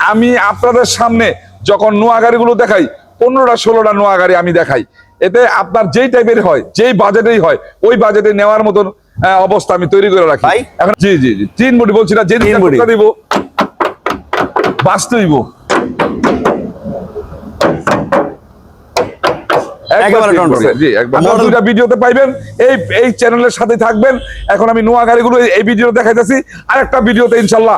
আমি আপনাদের সামনে যখন নোয়া গাড়িগুলো দেখাই পনেরোটা ষোলোটা নোয়া গাড়ি আমি দেখাই এতে আপনার যেই টাইপের হয় যেই বাজেটেই হয় ওই বাজেটে নেওয়ার মতন অবস্থা আমি তৈরি করে রাখি? এখন জি জি জি তিন বডি বলছি না যে। দিব বাঁচতে একেবারে একবার জি একবার। দুইটা ভিডিওতে পাইবেন এই এই চ্যানেলের সাথে থাকবেন। এখন আমি নোয়া গাড়িগুলো এই- এই ভিডিও দেখাইতেছি। আরেকটা ভিডিওতে ইনশাল্লাহ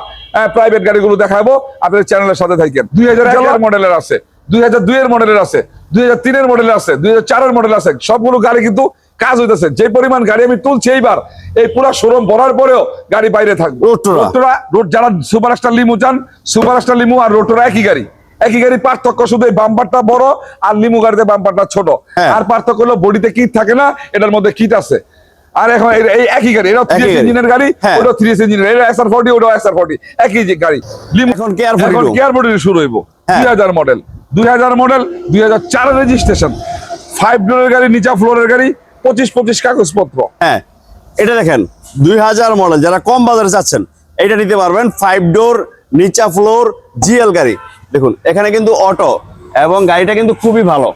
প্রাইভেট গাড়িগুলো দেখাবো। আপনাদের চ্যানেলের সাথে থাকেন। দুই হাজার এগারো মডেলের আছে দুই হাজার মডেলের আছে দুই হাজার তিনের মডেলের আছে দুই হাজার চারের মডেল আছে। সবগুলো গাড়ি কিন্তু কাজ হইতেছে। যে পরিমাণ গাড়ি আমি তুলছি এইবার এই পুরো শোরুম ভরার পরেও গাড়ি বাইরে থাকবে। রোটোরা। রোটোরা রোড যারা সুপার স্টার লিমু চান সুপার স্টার লিমু আর রোটোরা একই গাড়ি। একই গাড়ি পার্থক্য শুধু এই বাম্পারটা বড় আর লিমু গাড়িতে বাম্পারটা ছোট। হ্যাঁ। আর পার্থক্য হলো বডিতে কিট থাকে না এটার মধ্যে কিট আছে। আর এখন এই- একই গাড়ি এটা থ্রি ইঞ্জিনের গাড়ি। হ্যাঁ। ওটা থ্রি ইঞ্জিনের এটা এসআর ফোর্টি ওটা এসআর ফোর্টি একই যে গাড়ি। লিমু এখন KR 42 এখন কেয়ার বডি শুরু হইব। হ্যাঁ। দুই হাজার মডেল দুই হাজার মডেল দুই হাজার চারের রেজিস্ট্রেশন ফাইভ ডোরের গাড়ি নিচা ফ্লোরের গাড়ি পঁচিশ পঁচিশ কাগজপত্র। হ্যাঁ। এটা দেখেন দুই হাজার মডেল যারা কম বাজারে চাচ্ছেন এটা নিতে পারবেন ফাইভ ডোর নিচা ফ্লোর জিএল গাড়ি। দেখুন, এখানে কিন্তু অটো এবং গাড়িটা কিন্তু খুবই ভালো।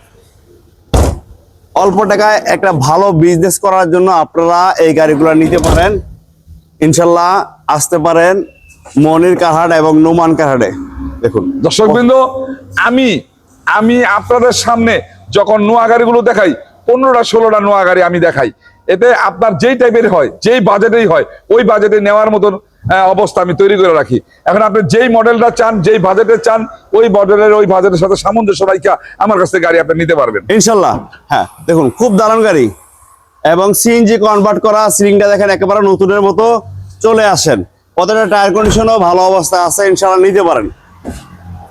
অল্প টাকায় একটা ভালো বিজনেস করার জন্য আপনারা এই গাড়িগুলো নিতে পারেন। ইনশাল্লাহ আসতে পারেন মনির কাহাট এবং নোমান কাহাটে। দেখুন। দর্শকবৃন্দ, আমি আমি আপনাদের সামনে যখন নোয়া গাড়িগুলো দেখাই, পনেরোটা, ষোলোটা নোয়া গাড়ি আমি দেখাই। এতে আপনার যেই টাইপের হয়, যেই বাজেটেই হয়, ওই বাজেটে নেওয়ার মতন অবস্থা আমি তৈরি করে রাখি। এখন আপনি যেই মডেলটা চান, যেই বাজেটে চান, ওই মডেলের ওই বাজেটের সাথে সামঞ্জস্য রাখা আমার কাছ থেকে গাড়ি আপনি নিতে পারবেন। ইনশাল্লাহ। হ্যাঁ দেখুন, খুব দারুণ গাড়ি। এবং সিএনজি কনভার্ট করা, সিলিংটা দেখেন একেবারে নতুনের মতো চলে আসেন। কতটা টায়ার কন্ডিশনও ভালো অবস্থা আছে, ইনশাল্লাহ নিতে পারেন।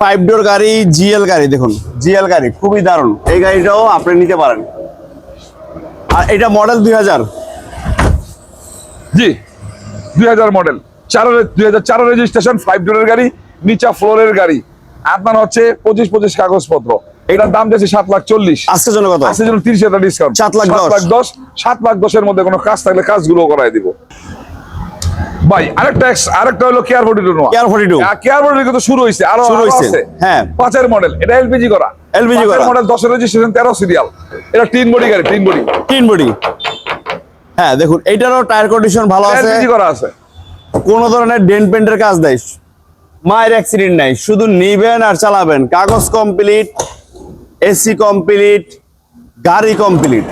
ফাইভ ডোর গাড়ি জিএল গাড়ি, দেখুন জিএল গাড়ি, খুবই দারুণ। এই গাড়িটাও আপনি নিতে পারেন। আর এটা মডেল দুই হাজার। জি দুই হাজার মডেল চার দুই হাজার চার রেজিস্ট্রেশন ফাইভ ডোরের গাড়ি নিচা ফ্লোরের গাড়ি। আপনার হচ্ছে পঁচিশ পঁচিশ কাগজপত্র। এটার দাম যাচ্ছে সাত লাখ চল্লিশ। আজকের জন্য কত? আজকের জন্য তিরিশ হাজার ডিসকাউন্ট সাত লাখ সাত লাখ দশ সাত লাখ দশের মধ্যে কোনো কাজ থাকলে কাজগুলো করাই দিব। ভাই আরেকটা ex- আরেকটা হলো KR forty two Noah KR 42 KR forty কিন্তু শুরু হয়েছে আরও শুরু হয়েছে, হ্যাঁ। পাঁচের মডেল এটা এলপিজি করা। করা। মডেল দশের রেজিস্ট্রেশন তেরো সিরিয়াল এটা তিন বডি গাড়ি তিন বডি। হ্যাঁ দেখুন এইটারও টায়ার কন্ডিশন ভালো আছে। এলপিজি করা আছে। কোন ধরনের ডেন্ট পেন্টের কাজ নাই। মায়ের অ্যাক্সিডেন্ট নাই শুধু নিবেন আর চালাবেন। কাগজ কমপ্লিট এসি কমপ্লিট গাড়ি কমপ্লিট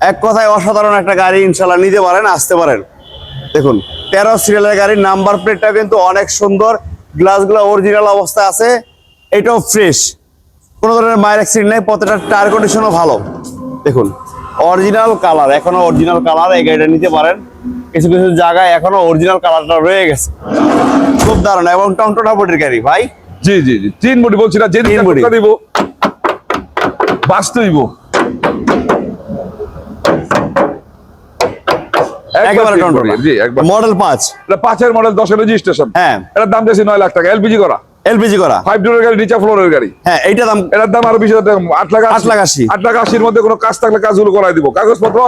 এক কথায় অসাধারণ একটা গাড়ি ইনশাল্লাহ নিতে পারেন আসতে পারেন। দেখুন তেরো সিরিয়ালের গাড়ির নাম্বার প্লেটটা কিন্তু অনেক সুন্দর। গ্লাসগুলো অরিজিনাল অবস্থায় আছে এটাও ফ্রেশ কোনো ধরনের মায়ের অ্যাক্সিডেন্ট নেই প্রত্যেকটা টায়ার কন্ডিশনও ভালো। দেখুন অরিজিনাল কালার এখনও অরিজিনাল কালার এই গাড়িটা নিতে পারেন। কিছু কিছু জায়গায় এখনও অরিজিনাল কালারটা রয়ে গেছে। খুব দারুণ এবং টমটটা বডির গাড়ি ভাই। জি জি জি তিন বডি বলছি না যে তিন বডি। বডি দিব বাঁচতে দিব একেবারে বডি, জি একবার। মডেল পাঁচ। এটা পাঁচের মডেল দশের রেজিস্ট্রেশন হ্যাঁ। এটার দাম দিয়েছি নয় লাখ টাকা এলপিজি করা। এলপিজি করা। ফাইভ ডোরের গাড়ি নিচা ফ্লোরের গাড়ি। হ্যাঁ এইটা দাম এটার দাম আরও টাকা আট লাখ আট লাখ আশি। আট লাখ আশির মধ্যে কোনো কাজ থাকলে কাজগুলো করাই দিব। কাগজপত্র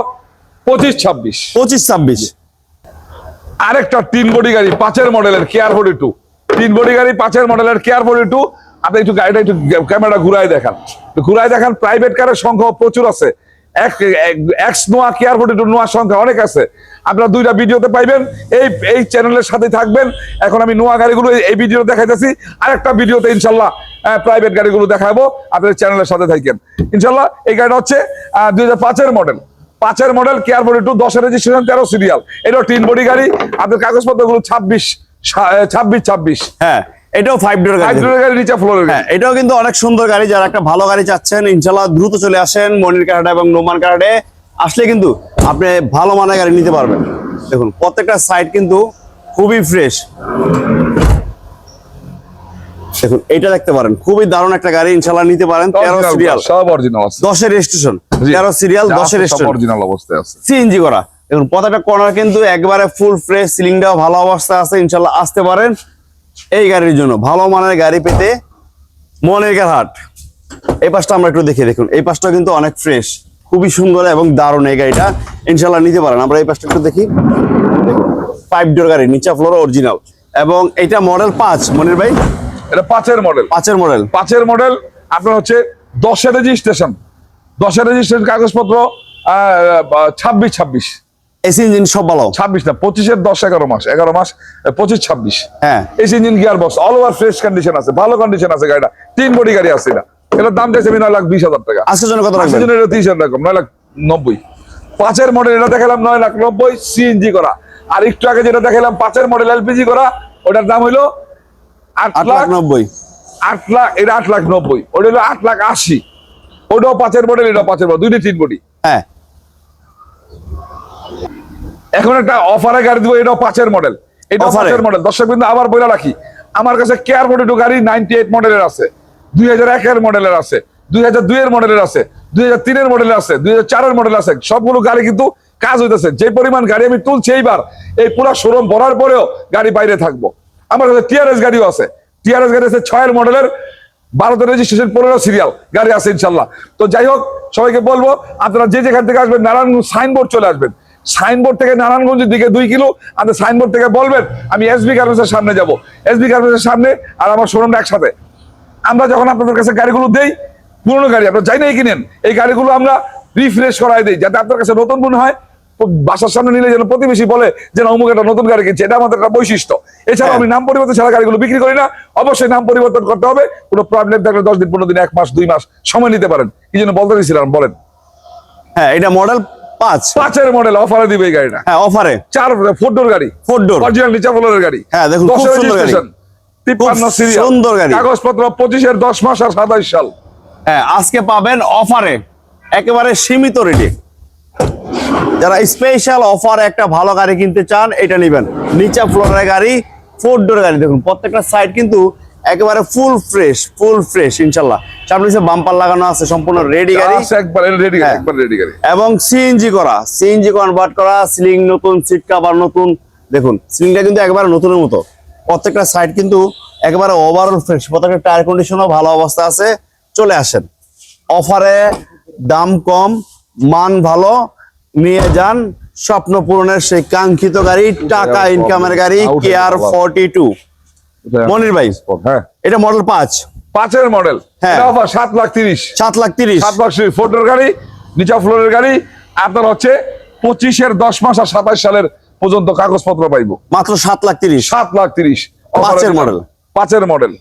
পঁচিশ ছাব্বিশ। পঁচিশ ছাব্বিশ। আরেকটা তিন বডি গাড়ি পাঁচের মডেলের কেয়ার ফোর্টি টু তিন বডি গাড়ি পাঁচের মডেলের কেয়ার ফোর্টি টু আপনি একটু গাড়িটা একটু ক্যামেরা ঘুরাই দেখান। ঘুরাই দেখান প্রাইভেট কারের সংখ্যা প্রচুর আছে। এক এক্স নোয়া কেয়ার ফোর্টি নোয়ার সংখ্যা অনেক আছে। আপনারা দুইটা ভিডিওতে পাইবেন। এই এই চ্যানেলের সাথে থাকবেন। এখন আমি নোয়া গাড়িগুলো এই- ভিডিও দেখাইতেছি। আরেকটা ভিডিওতে ইনশাল্লাহ প্রাইভেট গাড়িগুলো দেখাবো। আপনাদের চ্যানেলের সাথে থাকেন ইনশাল্লাহ এই গাড়িটা হচ্ছে দুই হাজার পাঁচের মডেল পাঁচের মডেল কেয়ার বডি টু দশের রেজিস্ট্রেশন তেরো সিরিয়াল এটাও তিন বডি গাড়ি। আপনার কাগজপত্রগুলো ছাব্বিশ ছাব্বিশ ছাব্বিশ। হ্যাঁ এটাও ফাইভ ডোর গাড়ি। গাড়ি নিচে ফ্লোরের হ্যাঁ এটাও কিন্তু অনেক সুন্দর গাড়ি। যারা একটা ভালো গাড়ি চাচ্ছেন ইনশাল্লাহ দ্রুত চলে আসেন মনির কার্ডে এবং নোমান কার্ডে। আসলে কিন্তু আপনি ভালো মানের গাড়ি নিতে পারবেন। দেখুন প্রত্যেকটা সাইড কিন্তু খুবই ফ্রেশ দেখুন এটা দেখতে পারেন খুবই দারুণ একটা গাড়ি ইনশাল্লাহ নিতে পারেন তেরো সিরিয়াল সব অরিজিনাল আছে। দশের স্টেশন তেরো সিরিয়াল দশের রেজিস্ট্রেশন অরিজিনাল অবস্থায় আছে। সিএনজি করা। দেখুন প্রত্যেকটা কর্নার কিন্তু একবারে ফুল ফ্রেশ সিলিংটাও ভালো অবস্থায় আছে ইনশাল্লাহ আসতে পারেন। এই গাড়ির জন্য ভালো মানের গাড়ি পেতে মনের হাট এই পাশটা আমরা একটু দেখে দেখুন এই পাশটা কিন্তু অনেক ফ্রেশ খুবই সুন্দর এবং দারুণ এই গাড়িটা। ইনশাল্লাহ নিতে পারেন। আমরা এই পাশটা একটু দেখি। ফাইভ ডোর গাড়ি নিচা ফ্লোর অরিজিনাল এবং এটা মডেল পাঁচ মনির ভাই? এটা পাঁচের মডেল পাঁচের মডেল পাঁচের মডেল আপনার হচ্ছে দশের রেজিস্ট্রেশন দশের রেজিস্ট্রেশন কাগজপত্র ছাব্বিশ ছাব্বিশ। এসি ইঞ্জিন সব ভালো? ছাব্বিশ না পঁচিশের দশ এগারো মাস। এগারো মাস পঁচিশ ছাব্বিশ। হ্যাঁ। এই engine gear box all over fresh condition আছে ভালো কন্ডিশন আছে গাড়িটা। তিন বডি গাড়ি আছে এটা। এটার দাম চাইছে আমি নয় লাখ বিশ হাজার টাকা। আজকের জন্য কত আজকের রাখবেন? জন্য এটা তিরিশ হাজার টাকা নয় লাখ নব্বই। পাঁচের মডেল এটা দেখালাম নয় লাখ নব্বই সিএনজি করা। আর একটু আগে যেটা দেখালাম পাঁচের মডেল এলপিজি করা ওটার দাম হইল আট লাখ নব্বই। আট লাখ এটা আট লাখ নব্বই। ওটা হলো আট লাখ আশি। ওটাও পাঁচের মডেল এটাও পাঁচের মডেল দুইটি তিন বডি হ্যাঁ। এখন একটা অফারে গাড়ি দিব এটাও পাঁচের মডেল এটাও Offer এ? পাঁচের মডেল দর্শক কিন্তু আবার বলে রাখি। আমার কাছে কেয়ার ফোর্টি গাড়ি নাইনটি এইট মডেলের আছে। দুই হাজার একের মডেলের আছে, দুই হাজার দুইয়ের মডেলের আছে, দুই হাজার তিনের মডেলের আছে, দুই হাজার চারের মডেল আছে, সবগুলো গাড়ি কিন্তু কাজ হইতেছে। যে পরিমাণ গাড়ি আমি তুলছি এইবার, এই পুরো শোরুম ভরার পরেও গাড়ি বাইরে থাকব। আমার কাছে টিআরএস গাড়িও আছে। টিআরএস গাড়ি আছে ছয়ের মডেলের ভারতের রেজিস্ট্রেশন পনেরো সিরিয়াল গাড়ি আছে ইনশাল্লাহ তো যাই হোক, সবাইকে বলব, আপনারা যে যেখান থেকে আসবেন, নারায়ণগঞ্জ সাইনবোর্ড চলে আসবেন। সাইনবোর্ড থেকে নারায়ণগঞ্জের দিকে দুই কিলো আমাদের সাইনবোর্ড থেকে বলবেন, আমি এসবি গার্মেন্টসের সামনে যাব। এসবি গার্মেন্টসের সামনে আর আমার শোরুমটা একসাথে। আমরা যখন আপনাদের কাছে গাড়িগুলো দেই পুরনো গাড়ি আপনারা যাই নাই কিনেন। এই গাড়িগুলো আমরা রিফ্রেশ করাই দিই যাতে আপনার কাছে নতুন মনে হয় বাসার সামনে নিলে যেন প্রতিবেশী বলে যে না অমুক একটা নতুন গাড়ি কিনছে এটা আমাদের একটা বৈশিষ্ট্য। এছাড়া হ্যাঁ। আমি নাম পরিবর্তন ছাড়া গাড়িগুলো বিক্রি করি না অবশ্যই নাম পরিবর্তন করতে হবে কোনো প্রবলেম থাকলে দশ দিন পনেরো দিন এক মাস দুই মাস সময় নিতে পারেন। কি জন্য বলতে দিয়েছিলাম বলেন। হ্যাঁ এটা মডেল পাঁচ। পাঁচের মডেল অফারে দিবে এই গাড়িটা। হ্যাঁ অফারে চার ফোর ডোর গাড়ি। ফোর ডোর অরিজিনাল নিচা ফ্লোরের গাড়ি। হ্যাঁ, দেখুন, তিপ্পান্ন সিরিয়াল সুন্দর গাড়ি। কাগজপত্র পঁচিশের দশ মাস আর সাতাইশ সাল। হ্যাঁ আজকে পাবেন অফারে একেবারে সীমিত রেটে। যারা স্পেশাল অফার একটা ভালো গাড়ি কিনতে চান এটা নেবেন। নিচা ফ্লোরের গাড়ি ফোর ডোর গাড়ি। দেখুন প্রত্যেকটা সাইড কিন্তু একেবারে ফুল ফ্রেশ ফুল ফ্রেশ ইনশাল্লাহ। সামনে বাম্পার লাগানো আছে সম্পূর্ণ রেডি হ্যাঁ। রেডি গাড়ি। এবং সিএনজি করা সিএনজি কনভার্ট করা সিলিং নতুন সিট কাভার নতুন। দেখুন সিলিংটা কিন্তু একেবারে নতুনের মতো। প্রত্যেকটা সাইড কিন্তু একেবারে ওভারঅল ফ্রেশ প্রত্যেকটা টায়ার কন্ডিশনও ভালো অবস্থা আছে। চলে আসেন। অফারে দাম কম মান ভালো নিয়ে যান স্বপ্ন পূরণের সেই কাঙ্ক্ষিত গাড়ি টাকা ইনকামের গাড়ি কেয়ার ফর্টি টু মনির ভাই হ্যাঁ। এটা মডেল পাঁচ। পাঁচের মডেল হ্যাঁ। অফার সাত লাখ তিরিশ। সাত লাখ তিরিশ। সাত লাখ ফোর ডোর গাড়ি নিচা ফ্লোরের গাড়ি। আপনার হচ্ছে পঁচিশের দশ মাস আর সাতাশ সালের পর্যন্ত কাগজপত্র পাইবো। মাত্র সাত লাখ তিরিশ। সাত লাখ তিরিশ। পাঁচের model। পাঁচের মডেল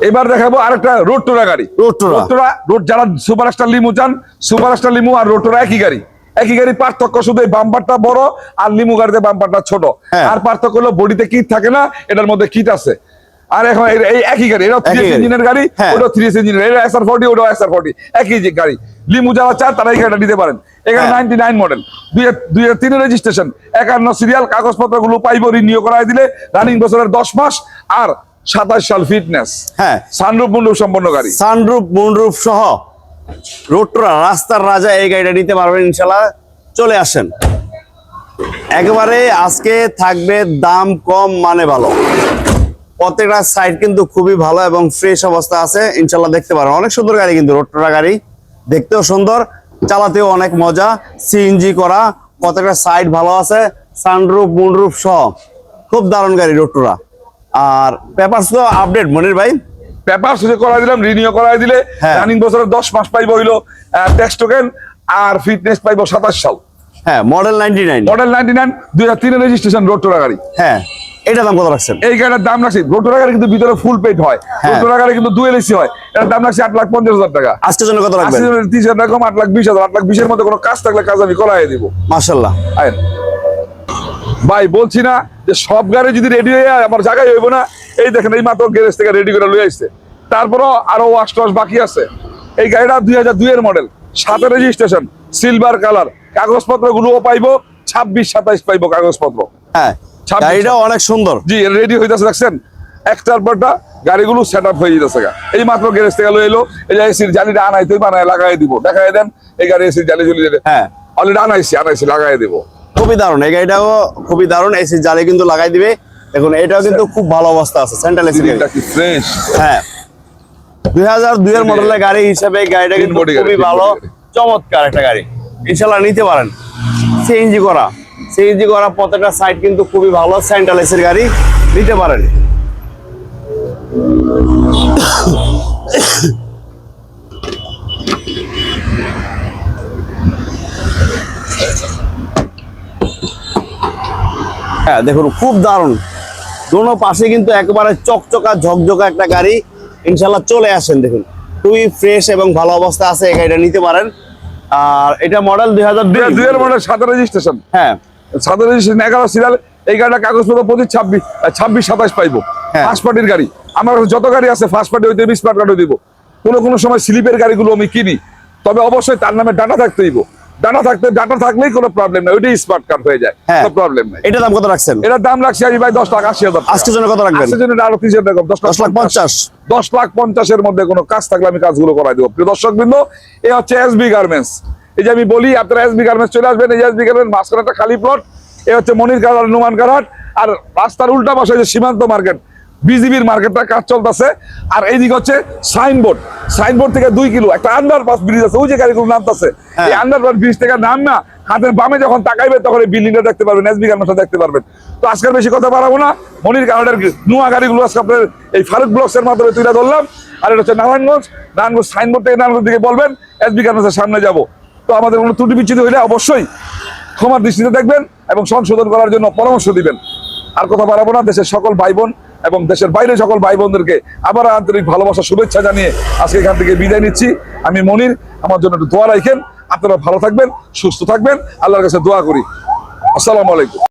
এবার দেখাবো আরেকটা রোড টোরা গাড়ি। রোড টোরা রোড যারা সুপার স্টার লিমু চান সুপার স্টার লিমু আর রোড টোরা একই গাড়ি। একই গাড়ি পার্থক্য শুধু এই বাম্পারটা বড় আর লিমু গাড়িতে বাম্পারটা ছোট। হ্যাঁ। আর পার্থক্য হলো বডিতে কিট থাকে না এটার মধ্যে কিট আছে। আর এখন এই- একই গাড়ি এটা থ্রি। ইঞ্জিনের গাড়ি। ওটা থ্রি ইঞ্জিনের এটা এসআর ফোর্টি ওটা এস আর ফোর্টি একই যে গাড়ি। লিমু যারা চান তারা এই গাড়িটা নিতে পারেন। এখানে। নাইনটি নাইন মডেল দুই দুই তিনের রেজিস্ট্রেশন একান্ন সিরিয়াল কাগজপত্রগুলো পাইব রিনিউ করাই দিলে রানিং বছরের দশ মাস আর সাতাশ সাল ফিটনেস হ্যাঁ। সানরূপ মুন্ডুপ সম্পন্ন গাড়ি। সানরুফ মুনরুফ সহ রোডরা রাস্তার রাজা এই গাড়িটা নিতে পারবেন ইনশাল্লাহ চলে আসেন। একেবারে আজকে থাকবে দাম কম মানে ভালো। প্রত্যেকটা সাইড কিন্তু খুবই ভালো এবং ফ্রেশ অবস্থা আছে। ইনশাল্লাহ দেখতে পারেন অনেক সুন্দর গাড়ি কিন্তু রোডরা গাড়ি। দেখতেও সুন্দর। চালাতেও অনেক মজা সিএনজি করা প্রত্যেকটা সাইড ভালো আছে সানরুফ মুনরুফ সহ। খুব দারুণ গাড়ি রোডরা আর পেপারস তো আপডেট মনির ভাই? পেপার সুযোগ করাই দিলাম রিনিউ করাই দিলে হ্যাঁ। রানিং বছরের দশ মাস পাইব হইল ট্যাক্স টোকেন আর ফিটনেস পাইব সাতাশ সাল। হ্যাঁ model ninety nine model ninety nine দুই হাজার তিনের রেজিস্ট্রেশন রোড টোরা গাড়ি। হ্যাঁ। এটা দাম কত রাখছেন? এই গাড়ির দাম রাখছি। রোটোরা গাড়ি কিন্তু ভিতরে ফুল পেট হয়। হ্যাঁ। রোটোরা গাড়ি কিন্তু দুয়েল এসি হয়। এটার দাম রাখছি আট লাখ পঞ্চাশ হাজার টাকা। আজকের জন্য কত রাখবেন? হাজার তিরিশ হাজার টাকা আট লাখ বিশ হাজার। আট লাখ বিশের মধ্যে কোনো কাজ থাকলে কাজ আমি করাই দিব। মাশাল্লাহ। ভাই বলছি না যে সব গাড়ি যদি রেডি হয়ে যায়, আমার জায়গায় হইব না। এই দেখেন এই মাত্র গ্যারেজ থেকে রেডি করে লয়ে আসছে। তারপরও আরও ওয়াশ টস বাকি আছে। এই গাড়িটা দুই হাজার দুইয়ের মডেল সাথে রেজিস্ট্রেশন সিলভার কালার কাগজপত্র গুলোও পাইবো ছাব্বিশ সাতাইশ পাইবো কাগজপত্র। হ্যাঁ। গাড়িটাও অনেক সুন্দর। জি রেডি হইতেছে দেখছেন? একটার পরটা গাড়িগুলো সেট আপ হয়ে যেতেছে। এই মাত্র গ্যারেজ থেকে এলো এই যে এসির জালিটা আনাইতে বানায় লাগাই দিব। দেখাই দেন এই গাড়ি এসির জালি যেতে হ্যাঁ। অলরেডি আনাইছি আনাইছি লাগাই দিব। খুবই দারুণ এই গাড়িটাও খুবই দারুণ এসির জালি কিন্তু লাগাই দিবে। দেখুন এটাও কিন্তু খুব ভালো অবস্থা আছে সেন্ট্রাল এসি ফ্রেশ হ্যাঁ। দুই হাজার দুইয়ের মডেলের গাড়ি হিসেবে গাড়িটা কিন্তু খুবই ভালো চমৎকার একটা গাড়ি। ইনশাল্লাহ নিতে পারেন। সিএনজি করা। সিএনজি করা প্রত্যেকটা সাইড কিন্তু খুবই ভালো সেন্ট্রাল গাড়ি নিতে পারেন। হ্যাঁ দেখুন খুব দারুণ। দোনো পাশে কিন্তু একবারে চকচকা ঝকঝকা একটা গাড়ি। ইনশাল্লাহ চলে আসেন দেখুন। খুবই ফ্রেশ এবং ভালো অবস্থা আছে এই গাড়িটা নিতে পারেন। আর এটা মডেল দুই হাজার দুই। এর মডেল সাদা রেজিস্ট্রেশন হ্যাঁ। এগারো সিরিয়াল এই গাড়িটা কাগজপত্র পঁচিশ ছাব্বিশ ছাব্বিশ সাতাশ পাইবো। হ্যাঁ। ফার্স্ট পার্টির গাড়ি। আমার যত গাড়ি আছে ফার্স্ট পার্টি হইতে স্মার্ট কার্ড দিব। কোনো কোনো সময় স্লিপের গাড়িগুলো আমি কিনি। তবে অবশ্যই তার নামে ডাটা থাকতে হইব। ডাটা থাকতে ডাটা থাকলেই কোনো প্রবলেম নাই। ওইটাই স্মার্ট কার্ড হয়ে যায়। হ্যাঁ। কোনো প্রবলেম নাই। এটা দাম কত রাখছেন? এটার দাম রাখছি আমি ভাই দশ লাখ আশি হাজার। আজকের জন্য কত রাখবেন? আজকের জন্য আরও তিরিশ হাজার দশ দশ লাখ পঞ্চাশ। দশ লাখ পঞ্চাশের মধ্যে কোনো কাজ থাকলে আমি কাজগুলো করাই দেবো। প্রিয় দর্শক বৃন্দ এ হচ্ছে এস বি গার্মেন্টস এই যে আমি বলি আপনারা এস বি গার্মেন্টস চলে আসবেন। এই এস বি গার্মেন্টস মাঝখানে একটা খালি প্লট এ হচ্ছে মনির কারার নুমান কারাট আর রাস্তার উল্টা পাশে যে সীমান্ত মার্কেট বিজিবির মার্কেটটা কাজ চলতেছে। আর এইদিকে হচ্ছে সাইনবোর্ড সাইনবোর্ড থেকে দুই কিলো একটা আন্ডারপাস ব্রিজ আছে। ওই যে গাড়িগুলো নামতেছে হ্যাঁ। এই আন্ডারপাস ব্রিজ থেকে নাম না হাতের বামে যখন তাকাইবে তখন এই বিল্ডিংটা দেখতে পারবেন এসবি গার্মেন্টস দেখতে পারবেন। তো আজকের বেশি কথা বাড়াবো না। মনির কানাডার নোয়া গাড়িগুলো আজকে আপনার এই ফারুক ব্লকস এর মাধ্যমে তুলে ধরলাম। আর এটা হচ্ছে নারায়ণগঞ্জ। নারায়ণগঞ্জ সাইনবোর্ড থেকে নারায়ণগঞ্জ দিকে বলবেন এসবি গার্মেন্টসের সামনে যাব। তো আমাদের কোনো ত্রুটি বিচ্ছিত হইলে অবশ্যই ক্ষমার দৃষ্টিতে দেখবেন এবং সংশোধন করার জন্য পরামর্শ দিবেন। আর কথা বাড়াবো না, দেশের সকল ভাই বোন এবং দেশের বাইরে সকল ভাই বোনদেরকে আবার আন্তরিক ভালোবাসা, শুভেচ্ছা জানিয়ে আজকে এখান থেকে বিদায় নিচ্ছি। আমি মনির, আমার জন্য একটু দোয়া রাখেন। আপনারা ভালো থাকবেন, সুস্থ থাকবেন। আল্লাহর কাছে দোয়া করি। আসসালামু আলাইকুম।